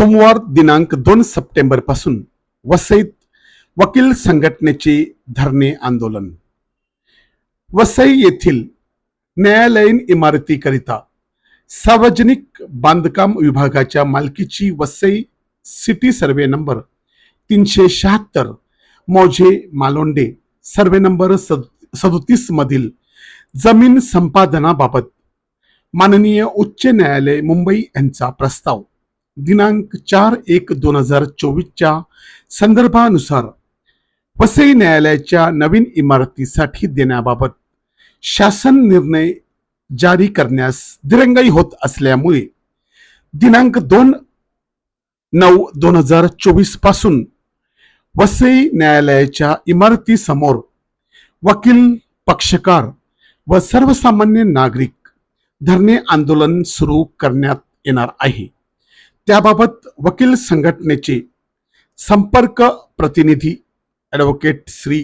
सोमवार दिनांक दोन सप्टेंबरपासून वसईत वकील संघटनेचे धरणे आंदोलन. वसई येथील न्यायालयीन इमारतीकरिता सार्वजनिक बांधकाम विभागाच्या मालकीची वसई सिटी सर्वे नंबर तीनशे शहात्तर मौजे मालोंडे सर्वे नंबर सदतीस मधील जमीन संपादनाबाबत माननीय उच्च न्यायालय मुंबई यांचा प्रस्ताव. दिनांक चार एक दोन हजार चोवीसच्या संदर्भानुसार वसई न्यायालयाच्या नवीन इमारतीसाठी देण्याबाबत शासन निर्णय जारी करण्यास दिरंगाई होत असल्यामुळे दिनांक दोन नऊ दोन हजार चोवीसपासून वसई न्यायालयाच्या इमारतीसमोर वकील पक्षकार व सर्वसामान्य नागरिक धरणे आंदोलन सुरू करण्यात येणार आहे. त्याबाबत वकील संघटनेचे संपर्क प्रतिनिधी ॲडव्होकेट श्री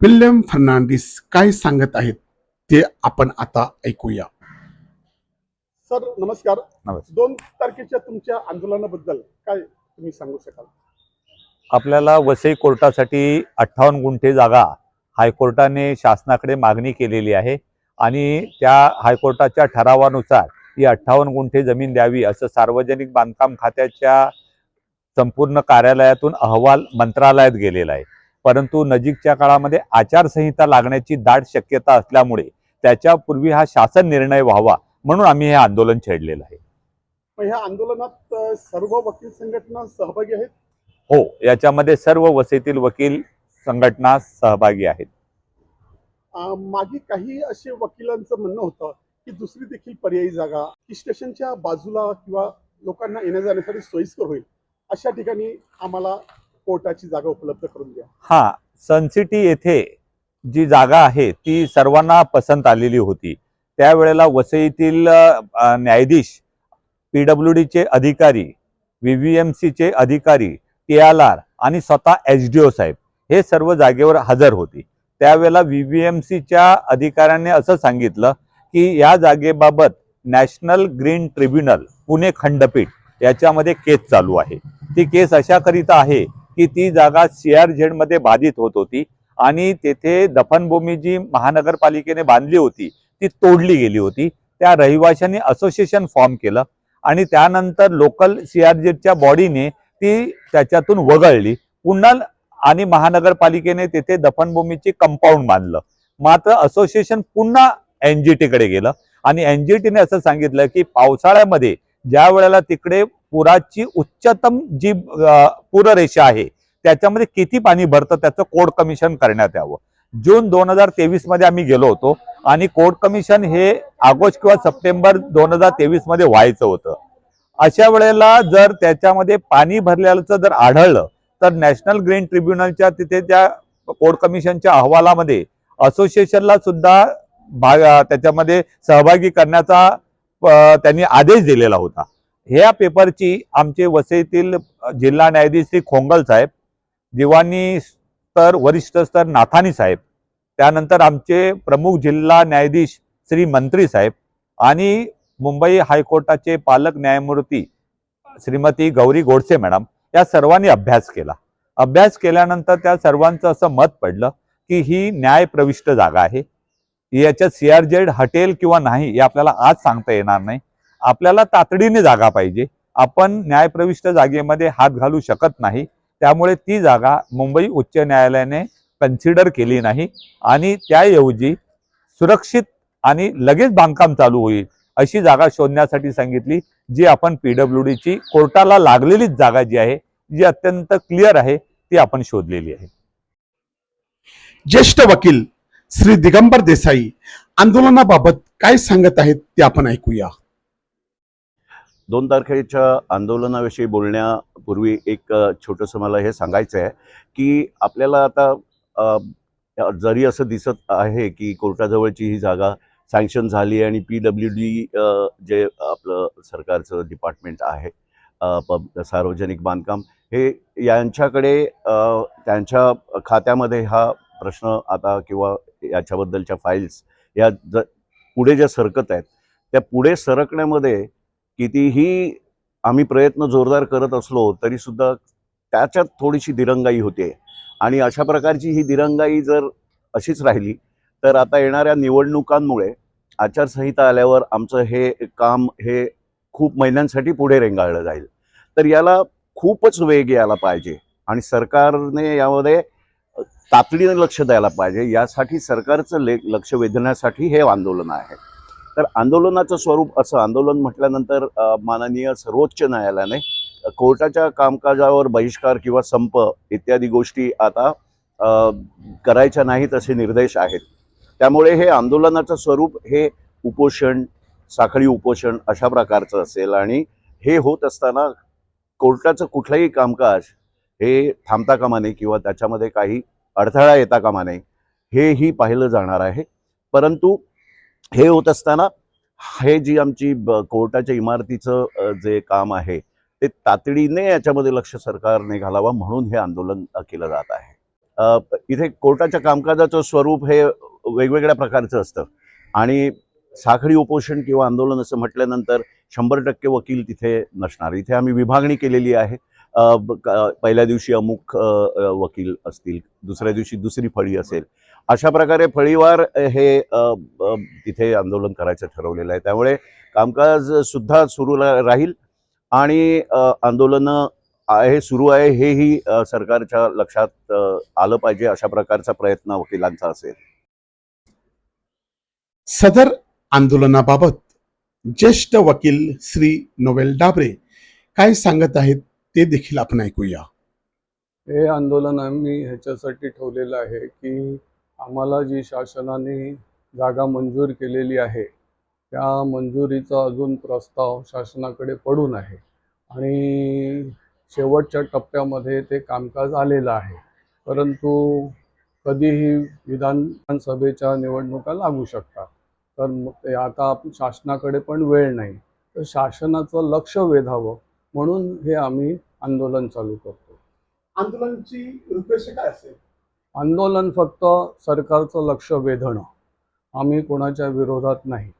विल्यम फर्नांडिस काय सांगत आहेत ते आपण आता ऐकूया. सर नमस्कार. नमस्कार. दोन तारखेच्या तुमच्या आंदोलनाबद्दल काय तुम्ही सांगू शकाल? आपल्याला वसई कोर्टासाठी अठ्ठावन्न गुंठे जागा हायकोर्टाने शासनाकडे मागणी केलेली आहे आणि त्या हायकोर्टाच्या ठरावानुसार ही अठ्ठावन्न गुंठे जमीन द्यावी असं सार्वजनिक बांधकाम खात्याच्या संपूर्ण कार्यालयातून अहवाल मंत्रालयात गेलेला आहे. परंतु नजीकच्या काळामध्ये आचारसंहिता लागण्याची दाट शक्यता असल्यामुळे त्याच्यापूर्वी हा शासन निर्णय व्हावा म्हणून आम्ही हे आंदोलन छेडलेलं आहे. ह्या आंदोलनात सर्व वकील संघटना सहभागी आहेत? हो याच्यामध्ये सर्व वसईतील वकील संघटना सहभागी आहेत. मागे काही असे वकिलांचं म्हणणं होतं की दुसरी देखील पर्यायी जागा की स्टेशनच्या बाजूला किंवा लोकांना येण्या जाण्यासाठी सोयीस्कर होईल अशा ठिकाणी आम्हाला कोर्टाची जागा उपलब्ध करून द्या. हा सनसिटी येथे जी जागा आहे ती सर्वांना पसंत आलेली होती. त्यावेळेला वसईतील न्यायाधीश पी डब्ल्यू डीचे अधिकारी व्ही व्ही एम सीचे अधिकारी टी एल आर आणि स्वतः एच डी ओ साहेब हे सर्व जागेवर हजर होती. त्यावेळेला व्ही व्ही एम सीच्या अधिकाऱ्यांनी असं सांगितलं की या जागेबाबत नॅशनल ग्रीन ट्रिब्युनल पुणे खंडपीठ याच्यामध्ये केस चालू आहे. ती केस अशाकरिता आहे की ती जागा सी आर झेडमध्ये बाधित होत होती आणि तेथे दफनभूमी जी महानगरपालिकेने बांधली होती ती तोडली गेली होती. त्या रहिवाशांनी असोसिएशन फॉर्म केलं आणि त्यानंतर लोकल सी आर झेडच्या बॉडीने ती त्याच्यातून वगळली. पुन्हा आणि महानगरपालिकेने तेथे दफनभूमीची कंपाऊंड बांधलं. मात्र असोसिएशन पुन्हा एनजीटीकडे गेलं. आणि एनजीटीने असं सांगितलं की पावसाळ्यामध्ये ज्या वेळेला तिकडे पुराची उच्चतम जी पूररेषा आहे त्याच्यामध्ये किती पाणी भरतं त्याचं कोड कमिशन करण्यात यावं. जून दोन हजार तेवीसमध्ये आम्ही गेलो होतो आणि कोड कमिशन हे ऑगस्ट किंवा सप्टेंबर दोन हजार तेवीसमध्ये व्हायचं होतं. अशा वेळेला जर त्याच्यामध्ये पाणी भरल्याचं जर आढळलं तर नॅशनल ग्रीन ट्रिब्युनलच्या तिथे त्या कोड कमिशनच्या अहवालामध्ये असोसिएशनला सुद्धा भाग त्याच्यामध्ये सहभागी करण्याचा त्यांनी आदेश दिलेला होता. ह्या पेपरची आमचे वसईतील जिल्हा न्यायाधीश श्री खोंगल साहेब दिवाणी स्तर वरिष्ठ स्तर नाथानी साहेब त्यानंतर आमचे प्रमुख जिल्हा न्यायाधीश श्री मंत्री साहेब आणि मुंबई हायकोर्टाचे पालक न्यायमूर्ती श्रीमती गौरी गोडसे मॅडम या सर्वांनी अभ्यास केला. अभ्यास केल्यानंतर त्या सर्वांचं असं मत पडलं की ही न्यायप्रविष्ट जागा आहे. याच्यात सी आर जेड हटेल किंवा नाही हे आपल्याला आज सांगता येणार नाही. आपल्याला तातडीने जागा पाहिजे. आपण न्यायप्रविष्ट जागेमध्ये हात घालू शकत नाही. त्यामुळे ती जागा मुंबई उच्च न्यायालयाने कन्सिडर केली नाही. आणि त्याऐवजी सुरक्षित आणि लगेच बांधकाम चालू होईल अशी जागा शोधण्यासाठी सांगितली जी आपण पीडब्ल्यू डीची कोर्टाला लागलेलीच जागा जी आहे जी अत्यंत क्लिअर आहे ती आपण शोधलेली आहे. ज्येष्ठ वकील श्री दिगंबर देसाई आंदोलनाबाबत काय सांगत आहेत ते आपण ऐकूया. दोन तारखेच्या आंदोलनाविषयी बोलण्यापूर्वी एक अ, छोटंसं मला हे सांगायचं आहे की आपल्याला आता जरी असं दिसत आहे की कोर्टाजवळची ही जागा सँक्शन झाली आणि पी डब्ल्यू डी जे आपलं सरकारचं डिपार्टमेंट आहे पब सार्वजनिक बांधकाम हे यांच्याकडे त्यांच्या खात्यामध्ये हा प्रश्न आता किंवा याच्याबद्दलच्या फाईल्स या ज पुढे ज्या सरकत आहेत त्या पुढे सरकण्यामध्ये कितीही आम्ही प्रयत्न जोरदार करत असलो तरीसुद्धा त्याच्यात थोडीशी दिरंगाई होते. आणि अशा प्रकारची ही दिरंगाई जर अशीच राहिली तर आता येणाऱ्या निवडणुकांमुळे आचारसंहिता आल्यावर आमचं हे काम हे खूप महिन्यांसाठी पुढे रेंगाळलं जाईल. तर याला खूपच वेग यायला पाहिजे. आणि सरकारने यामध्ये तातडीनं लक्ष द्यायला पाहिजे. यासाठी सरकारचं ले लक्ष वेधण्यासाठी हे आंदोलन आहे. तर आंदोलनाचं स्वरूप असं आंदोलन म्हटल्यानंतर माननीय सर्वोच्च न्यायालयाने कोर्टाच्या कामकाजावर बहिष्कार किंवा संप इत्यादी गोष्टी आता करायच्या नाहीत असे निर्देश आहेत. त्यामुळे हे आंदोलनाचं स्वरूप हे उपोषण साखळी उपोषण अशा प्रकारचं असेल आणि हे होत असताना कोर्टाचं कुठलंही कामकाज हे थांबता कामा नये किंवा त्याच्यामध्ये काही अडथळा येता कामा नये. हेही पाहिलं जाणार आहे. परंतु हे होत असताना हे जी आमची ब- कोर्टाच्या इमारतीचं जे काम आहे ते तातडीने याच्यामध्ये लक्ष सरकारने घालावं म्हणून हे आंदोलन केलं जात आहे. इथे कोर्टाच्या कामकाजाचं स्वरूप हे वेगवेगळ्या प्रकारचं असतं. आणि साखळी उपोषण किंवा आंदोलन असं म्हटल्यानंतर शंभर टक्के वकील तिथे नसणार. इथे आम्ही विभागणी केलेली आहे. पहिल्या दिवशी अमुक वकील असतील दुसऱ्या दिवशी दुसरी फळी असेल. अशा प्रकारे फळीवार हे तिथे आंदोलन करायचं ठरवलेलं आहे. त्यामुळे कामकाज सुद्धा सुरू राहील आणि आंदोलन आंदोलनं आहे सुरू आहे हेही सरकारच्या लक्षात आलं पाहिजे अशा प्रकारचा प्रयत्न वकिलांचा असेल. सदर आंदोलनाबाबत ज्येष्ठ वकील श्री नोवेल डाबरे काय सांगत आहेत? ते देखील आपण ऐकूया. हे आंदोलन आम्ही ह्याच्यासाठी ठेवलेलं आहे की आम्हाला जी शासनाने जागा मंजूर केलेली आहे त्या मंजुरीचा अजून प्रस्ताव शासनाकडे पडून आहे. आणि शेवटच्या टप्प्यामध्ये ते कामकाज आलेलं आहे. परंतु कधीही विधानसभेच्या निवडणुका लागू शकतात. तर आता आपण शासनाकडे पण वेळ नाही. तर शासनाचं लक्ष वेधावं. म्हणून हे आम्ही आंदोलन चालू करतो. आंदोलनाची रूपरेषा काय असेल? आंदोलन फक्त सरकारचं लक्ष वेधणं. आम्ही कोणाच्या विरोधात नाही.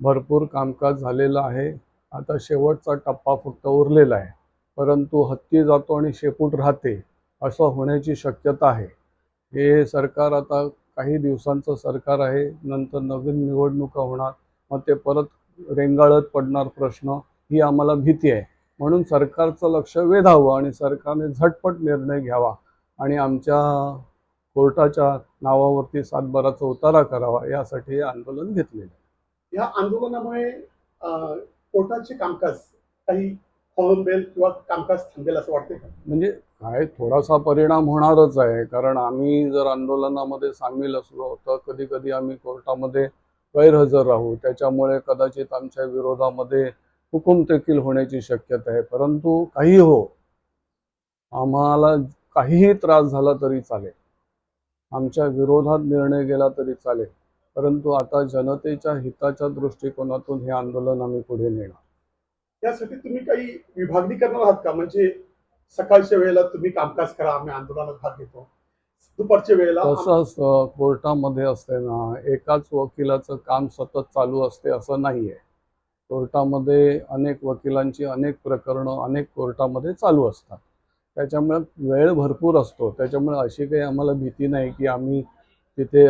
भरपूर कामकाज झालेलं आहे. आता शेवटचा टप्पा फक्त उरलेला आहे. परंतु हत्ती जातो आणि शेपूट राहते असं होण्याची शक्यता आहे. हे सरकार आता काही दिवसांचं सरकार आहे. नंतर नवीन निवडणुका होणार. मग ते परत रेंगाळत पडणार प्रश्न ही आम्हाला भीती आहे. म्हणून सरकारचं लक्ष वेधावं आणि सरकारने झटपट निर्णय घ्यावा आणि आमच्या कोर्टाच्या नावावरती सातबाराचा उतारा करावा यासाठी हे आंदोलन घेतलेलं आहे. या आंदोलनामुळे कोर्टाचे कामकाज काही खोळंबेल किंवा कामकाज थांबेल असं वाटतंय का? म्हणजे काय थोडासा परिणाम होणारच आहे. कारण आम्ही जर आंदोलनामध्ये सामील असलो तर कधी कधी आम्ही कोर्टामध्ये गैरहजर राहू. त्याच्यामुळे कदाचित आमच्या विरोधामध्ये हुकूम देखील होण्याची शक्यता आहे. परंतु काही हो आम्हाला काहीही त्रास झाला तरी चालेल. आमच्या विरोधात निर्णय गेला तरी चालेल. परंतु आता जनतेच्या हिताच्या दृष्टिकोनातून हे आंदोलन आम्ही पुढे नेणार. यासाठी तुम्ही काही विभागणी करणार आहात का? म्हणजे सकाळच्या वेळेला तुम्ही कामकाज करा आम्ही आंदोलनात भाग घेतो. दुपारच्या वेळेला असतं कोर्टामध्ये असते ना एकाच वकिलाचं काम सतत चालू असते असं नाही आहे कोर्टामध्ये अनेक वकिलांची अनेक प्रकरणं अनेक कोर्टामध्ये चालू असतात. त्याच्यामुळे वेळ भरपूर असतो. त्याच्यामुळे अशी काही आम्हाला भीती नाही की आम्ही तिथे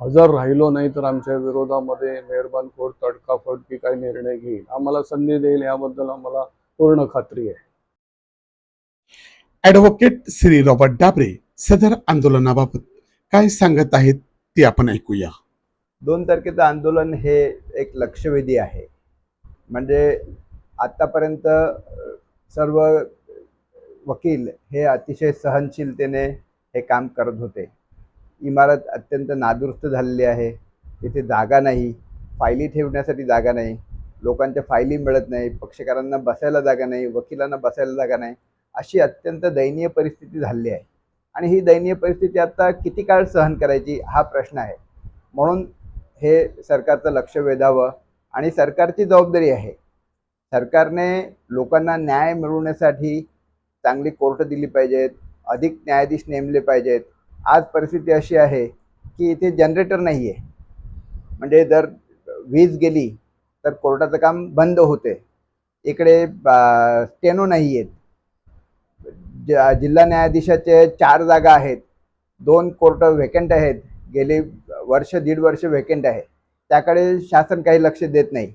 हजर राहिलो नाही तर आमच्या विरोधामध्ये मेहरबान कोर्ट तडकाफडकी काही निर्णय घेईल. आम्हाला संधी देईल याबद्दल आम्हाला पूर्ण खात्री आहे. ॲडव्होकेट श्री रॉबर्ट डाबरे सदर आंदोलनाबाबत काय सांगत आहेत ते आपण ऐकूया. दोन तारखेचं आंदोलन हे एक लक्षवेधी आहे. म्हणजे आत्तापर्यंत सर्व वकील हे अतिशय सहनशीलतेने हे काम करत होते. इमारत अत्यंत नादुरुस्त झालेली आहे. तिथे जागा नाही. फायली ठेवण्यासाठी जागा नाही. लोकांच्या फायली मिळत नाही. पक्षकारांना बसायला जागा नाही. वकिलांना बसायला जागा नाही. अशी अत्यंत दयनीय परिस्थिती झालेली आहे. आणि ही दयनीय परिस्थिती आता किती काळ सहन करायची हा प्रश्न आहे. म्हणून हे सरकारचं लक्ष वेधावं. आणि सरकारची जबाबदारी आहे. सरकारने लोकांना न्याय मिळवण्यासाठी चांगली कोर्ट दिली पाहिजेत अधिक न्यायाधीश नेमले पाहिजेत. आज परिस्थिती अशी आहे की इथे जनरेटर नाही आहे म्हणजे जर वीज गेली तर कोर्टाचं काम बंद होते. इकडे स्टेनो नाही आहेत ज- जिल्हा न्यायाधीशाचे चार जागा आहेत. दोन कोर्ट व्हेकंट आहेत. गेली वर्ष दीड वर्ष व्हेकंट आहे. त्याकडे शासन काही लक्ष देत नाही.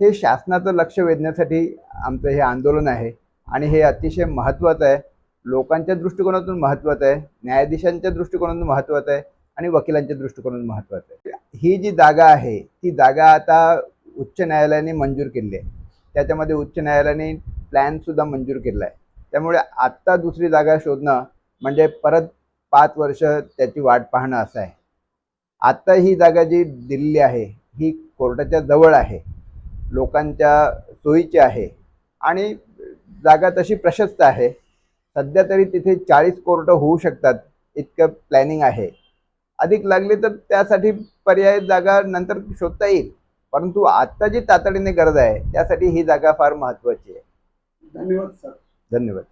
हे शासनाचं लक्ष वेधण्यासाठी आमचं हे आंदोलन आहे आणि हे अतिशय महत्त्वाचं आहे. लोकांच्या दृष्टिकोनातून महत्त्वाचं आहे. न्यायाधीशांच्या दृष्टिकोनातून महत्त्वाचं आहे आणि वकिलांच्या दृष्टिकोनातून महत्त्वाचं आहे. ही जी जागा आहे ती जागा आता उच्च न्यायालयाने मंजूर केली आहे. त्याच्यामध्ये उच्च न्यायालयाने प्लॅनसुद्धा मंजूर केला आहे. त्यामुळे आत्ता दुसरी जागा शोधणं म्हणजे परत पाच वर्ष त्याची वाट पाहणं असं आहे. आत्ता ही जागा जी दिलेली आहे ही कोर्टाच्या जवळ आहे लोकांच्या सोयीची आहे आणि जागा तशी प्रशस्त आहे सध्या तरी तिथे चाळीस कोर्ट होऊ शकतात इतकं प्लॅनिंग आहे. अधिक लागले तर त्यासाठी पर्याय जागा नंतर शोधता येईल परंतु आत्ता जी तातडीने गरज आहे त्यासाठी ही जागा फार महत्त्वाची आहे. धन्यवाद सर. धन्यवाद.